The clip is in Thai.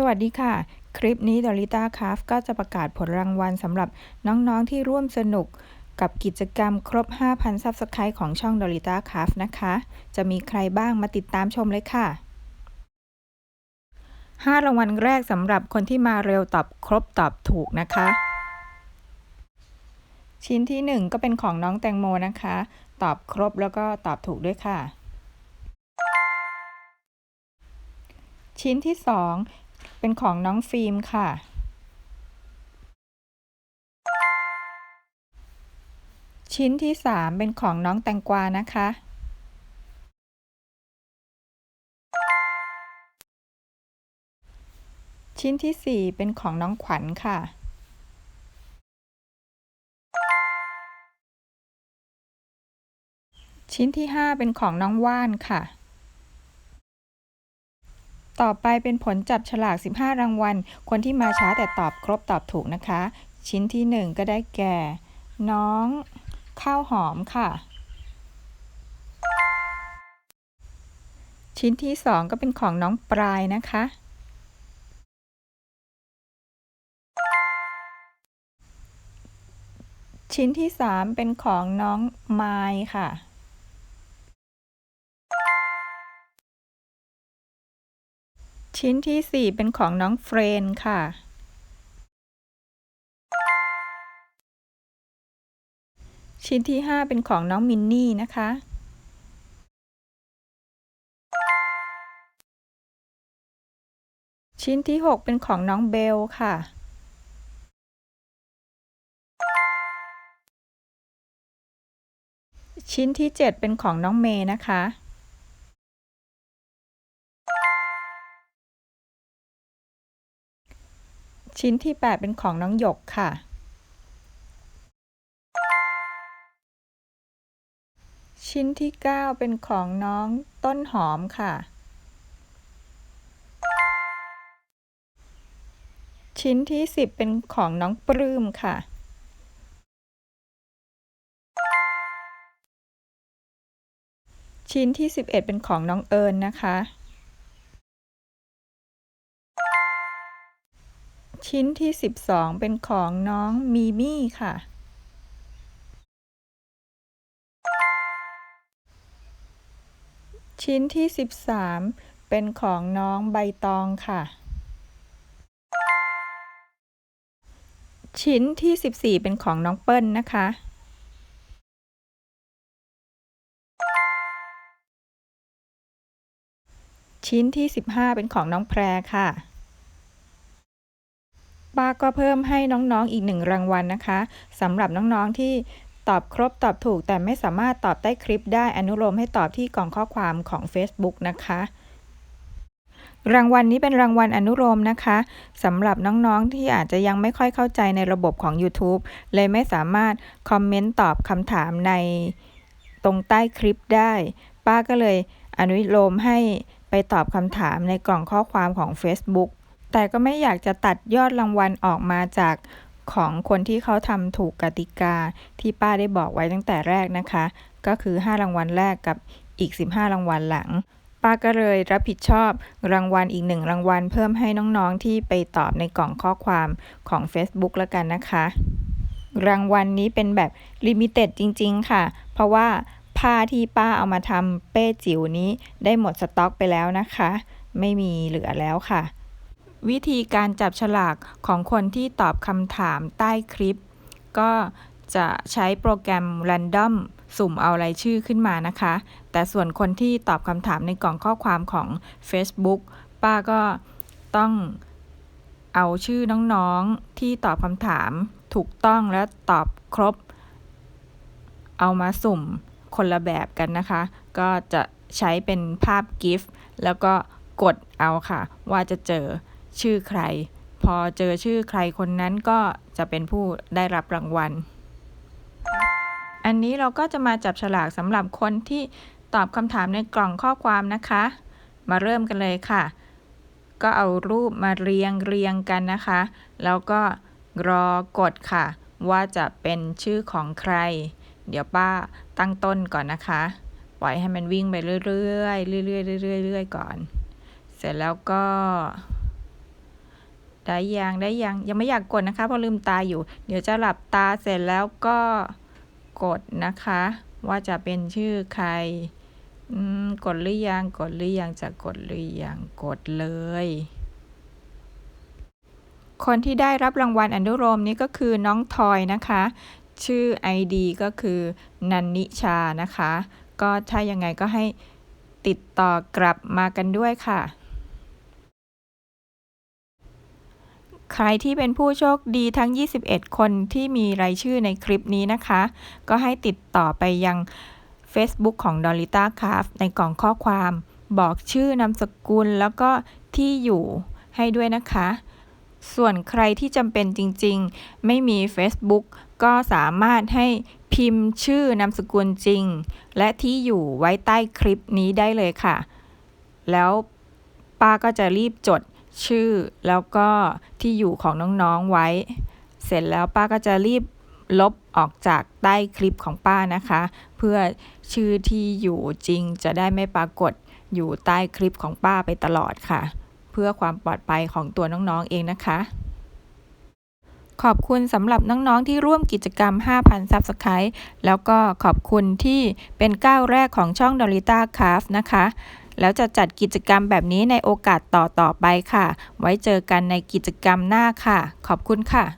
สวัสดีค่ะ คลิปนี้ดอลิต้าคาฟก็จะประกาศผลรางวัลสำหรับน้องๆที่ร่วมสนุกกับกิจกรรมครบ 5,000 ซับสไครต์ของช่องดอลิต้าคาฟนะคะ จะมีใครบ้างมาติดตามชมเลยค่ะ 5 รางวัลแรกสำหรับคนที่มาเร็วตอบครบตอบถูกนะคะ ชิ้นที่ 1 ก็เป็นของน้องแตงโมนะคะ ตอบครบแล้วก็ตอบถูกด้วยค่ะชิ้นที่ 2 เป็นของน้องฟิล์มค่ะ ชิ้นที่ 3 เป็นของน้องแตงกวานะคะ ชิ้นที่ 4 เป็นของน้องขวัญค่ะ ชิ้นที่ 5 เป็นของน้องว่านค่ะ ต่อไปเป็นผลจับฉลาก 15 รางวัล คนที่มาช้าแต่ตอบครบตอบถูกนะคะ ชิ้นที่ 1 ก็ได้แก่ น้อง ข้าวหอมค่ะ ชิ้นที่ 2 ก็เป็นของน้องปลายนะคะ ชิ้นที่ 3 เป็นของน้องไม้ค่ะ ชิ้นที่ 4 เป็นของน้องเฟรนค่ะ ชิ้นที่ 5 เป็นของน้องมินนี่นะคะ ชิ้นที่ 6 เป็นของน้องเบลค่ะ ชิ้นที่ 7 เป็นของน้องเมย์นะคะ ชิ้นที่ 8 เป็นของน้องหยกค่ะ ชิ้นที่ 9 เป็นของน้องต้นหอมค่ะ ชิ้นที่ 10 เป็นของน้องปลื้มค่ะ ชิ้นที่ 11 เป็นของน้องเอิญนะคะ ชิ้นที่ 12 เป็นของน้องมีมี่ค่ะ ชิ้นที่ 13 เป็นของน้องใบตองค่ะ ชิ้นที่ 14 เป็นของน้องเปิ้ลนะคะ ชิ้นที่ 15 เป็นของน้องแพรค่ะ ป้าก็เพิ่มให้น้องๆอีกหนึ่งรางวัลนะคะสำหรับน้องๆที่ตอบครบตอบถูกแต่ไม่สามารถตอบใต้คลิปได้อนุโลมให้ตอบที่กล่องข้อความของ Facebook นะคะรางวัลนนี้เป็นรางวัลอนุโลมนะคะสำหรับน้องๆที่อาจจะยังไม่ค่อยเข้าใจในระบบของ YouTube เลยไม่สามารถคอมเมนต์ตอบคำถามในตรงใต้คลิปได้ ป้าก็เลยอนุโลมให้ไปตอบคำถามในกล่องข้อความของ Facebook แต่ก็ไม่อยากจะตัดยอดรางวัลออกมาจากของคนที่เขาทำถูกกติกาที่ป้าได้บอกไว้ตั้งแต่แรกนะคะ ก็คือ 5 รางวัลแรกกับอีก 15 รางวัลหลัง ป้าก็เลยรับผิดชอบรางวัลอีกหนึ่งรางวัลเพิ่มให้น้องๆที่ไปตอบในกล่องข้อความของ Facebook แล้วกันนะคะ รางวัลนนี้เป็นแบบลิมิเต็ดจริง ๆ ค่ะ เพราะว่าผ้าที่ป้าเอามาทำเป้จิ๋วนี้ได้หมดสต็อกไปแล้วนะคะ ไม่มีเหลือแล้วค่ะ วิธีการจับฉลากของคนที่ตอบคำถามใต้คลิป ก็จะใช้โปรแกรม Random สุ่มเอารายชื่อขึ้นมานะคะ แต่ส่วนคนที่ตอบคำถามในกล่องข้อความของ Facebook ป้าก็ต้องเอาชื่อน้องๆที่ตอบคำถามถูกต้องและตอบครบ เอามาสุ่มคนละแบบกันนะคะ ก็จะใช้เป็นภาพกิฟต์แล้วก็กดเอาค่ะ ว่าจะเจอ ชื่อใคร พอเจอชื่อใครคนนั้นก็จะเป็นผู้ได้รับรางวัล อันนี้เราก็จะมาจับฉลากสำหรับคนที่ตอบคำถามในกล่องข้อความนะคะ มาเริ่มกันเลยค่ะ ก็เอารูปมาเรียงเรียงกันนะคะ แล้วก็รอกดค่ะ ว่าจะเป็นชื่อของใคร เดี๋ยวป้าตั้งต้นก่อนนะคะ ปล่อยให้มันวิ่งไปเรื่อยๆเรื่อยๆเรื่อยๆเรื่อยก่อน เสร็จแล้วก็ ได้ยังได้ยังยังไม่อยากกดนะคะเพราะลืมตาอยู่ เดี๋ยวจะหลับตาเสร็จแล้วก็กดนะคะ ว่าจะเป็นชื่อใครกดหรือยังกดหรือยังจะกดหรือยังกดเลย คนที่ได้รับรางวัลอนุโลมนี้ก็คือน้องทอยนะคะ ชื่อ ID ก็คือนันนิชานะคะ ก็ถ้ายังไงก็ให้ติดต่อกลับมากันด้วยค่ะ ใครที่เป็นผู้โชคดีทั้ง 21 คนที่มีรายชื่อในคลิปนี้นะคะ ก็ให้ติดต่อไปยัง Facebook ของ d o l i t a c r a f t ในกล่องข้อความ บอกชื่อนามสกุลแล้วก็ที่อยู่ให้ด้วยนะคะ ส่วนใครที่จำเป็นจริงๆ ไม่มี Facebook ก็สามารถให้พิมพ์ชื่อนามสกุลจริง และที่อยู่ไว้ใต้คลิปนี้ได้เลยค่ะ แล้วป้าก็จะรีบจด ชื่อแล้วก็ที่อยู่ของน้องๆไว้ เสร็จแล้วป้าก็จะรีบลบออกจากใต้คลิปของป้านะคะ เพื่อชื่อที่อยู่จริงจะได้ไม่ปรากฏอยู่ใต้คลิปของป้าไปตลอดค่ะ เพื่อความปลอดภัยของตัวน้องๆเองนะคะ ขอบคุณสำหรับน้องๆที่ร่วมกิจกรรม 5,000 Subscribe แล้วก็ขอบคุณที่เป็นก้าวแรกของช่อง d o l i t a c r a f t นะคะ แล้วจะจัดกิจกรรมแบบนี้ในโอกาสต่อๆไปค่ะ ไว้เจอกันในกิจกรรมหน้าค่ะ ขอบคุณค่ะ